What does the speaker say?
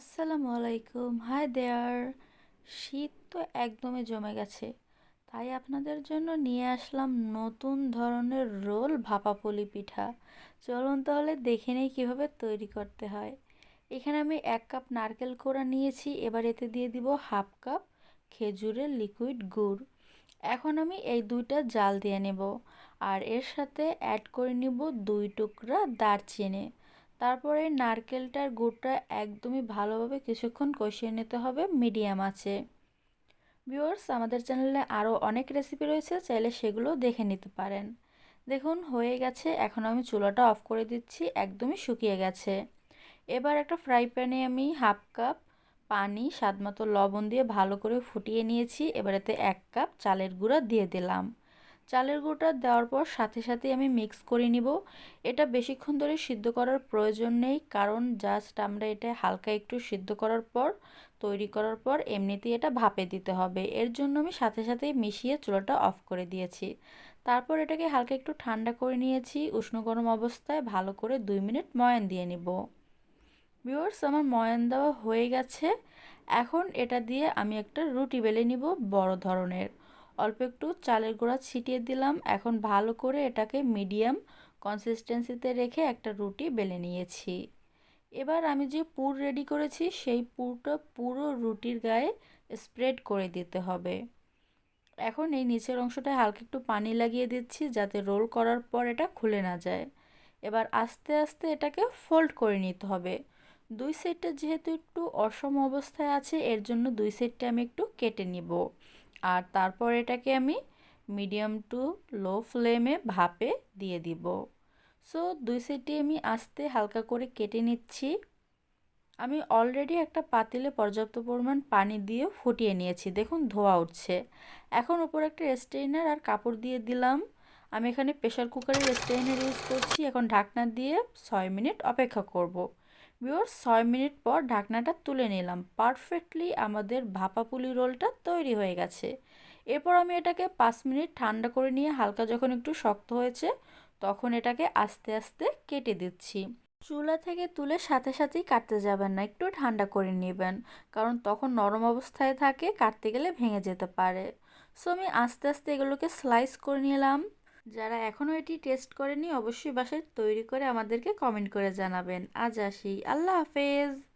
আসসালামু আলাইকুম। Hi there শীত তো একদমই জমে গেছে। তাই আপনাদের জন্য নিয়ে আসলাম নতুন ধরনের রোল ভাপা ভাপাপুলি পিঠা। চলুন তাহলে দেখে নেই কীভাবে তৈরি করতে হয়। এখানে আমি এক কাপ নারকেল কোড়া নিয়েছি। এবার এতে দিয়ে দিব হাফ কাপ খেজুরের লিকুইড গুড়। এখন আমি এই দুইটা জাল দিয়ে নেব। আর এর সাথে অ্যাড করে নিব দুই টুকরা দারচিনি। তারপরে নারকেলটার গুড়টা একদমই ভালোভাবে কিছুক্ষণ কষিয়ে নিতে হবে, মিডিয়াম আছে। ভিউয়ার্স, আমাদের চ্যানেলে আরও অনেক রেসিপি রয়েছে, চাইলে সেগুলো দেখে নিতে পারেন। দেখুন, হয়ে গেছে, এখন আমি চুলাটা অফ করে দিচ্ছি, একদমই শুকিয়ে গেছে। এবার একটা ফ্রাই প্যানে আমি হাফ কাপ পানি, স্বাদমতো লবণ দিয়ে ভালো করে ফুটিয়ে নিয়েছি, এবার এতে এক কাপ চালের গুঁড়া দিয়ে দিলাম। চালের গুঁড়োটা দেওয়ার পর সাথে সাথে আমি মিক্স করে নিব। এটা বেশিক্ষণ ধরে সিদ্ধ করার প্রয়োজন নেই, কারণ জাস্ট আমরা এটা হালকা একটু সিদ্ধ করার পর, তৈরি করার পর এমনিতেই এটা ভাপে দিতে হবে। এর জন্য আমি সাথে সাথেই মিশিয়ে চুলাটা অফ করে দিয়েছি। তারপর এটাকে হালকা একটু ঠান্ডা করে নিয়েছি, উষ্ণ গরম অবস্থায় ভালো করে দুই মিনিট ময়ান দিয়ে নিব। ভিউয়ার্স আমার ময়ান দেওয়া হয়ে গেছে। এখন এটা দিয়ে আমি একটা রুটি বেলে নিব বড় ধরনের। অল্প একটু চালের গুঁড়া ছিটিয়ে দিলাম। এখন ভালো করে এটাকে মিডিয়াম কনসিস্টেন্সিতে রেখে একটা রুটি বেলে নিয়েছি। এবার আমি যে পুর রেডি করেছি, সেই পুরটা পুরো রুটির গায়ে স্প্রেড করে দিতে হবে। এখন এই নিচের অংশটায় হালকা একটু পানি লাগিয়ে দিচ্ছি যাতে রোল করার পর এটা খুলে না যায়। এবার আস্তে আস্তে এটাকে ফোল্ড করে নিতে হবে। দুই সাইডটা যেহেতু একটু অসম অবস্থায় আছে, এর জন্য দুই সাইডটা আমি একটু কেটে নিব। আর তারপর এটাকে আমি মিডিয়াম টু লো ফ্লেমে ভাপে দিয়ে দিব। সো দুই সাইডে আমি আস্তে হালকা করে কেটে নিচ্ছি। আমি অলরেডি একটা পাতিলে পর্যাপ্ত পরিমাণ পানি দিয়ে ফুটিয়ে নিয়েছি। দেখুন, ধোয়া উঠছে। এখন উপর একটা স্টেইনার আর কাপড় দিয়ে দিলাম। আমি এখানে প্রেশার কুকারের স্টেইনার ইউজ করছি। এখন ঢাকনা দিয়ে ছয় মিনিট অপেক্ষা করব। বিওর ছয় মিনিট পর ঢাকনাটা তুলে নিলাম। পারফেক্টলি আমাদের ভাপা পুলি রোলটা তৈরি হয়ে গেছে। এরপর আমি এটাকে পাঁচ মিনিট ঠান্ডা করে নিয়ে হালকা যখন একটু শক্ত হয়েছে, তখন এটাকে আস্তে আস্তে কেটে দিচ্ছি। চুলা থেকে তুলে সাথে সাথেই কাটতে যাবেন না, একটু ঠান্ডা করে নেবেন, কারণ তখন নরম অবস্থায় থাকে, কাটতে গেলে ভেঙে যেতে পারে। সো আমি আস্তে আস্তে এগুলোকে স্লাইস করে নিলাম। যারা এখনও এটি টেস্ট করেনি, অবশ্যই বাসায় তৈরি করে আমাদেরকে কমেন্ট করে জানাবেন। আজ আসি। আল্লাহ হাফেজ।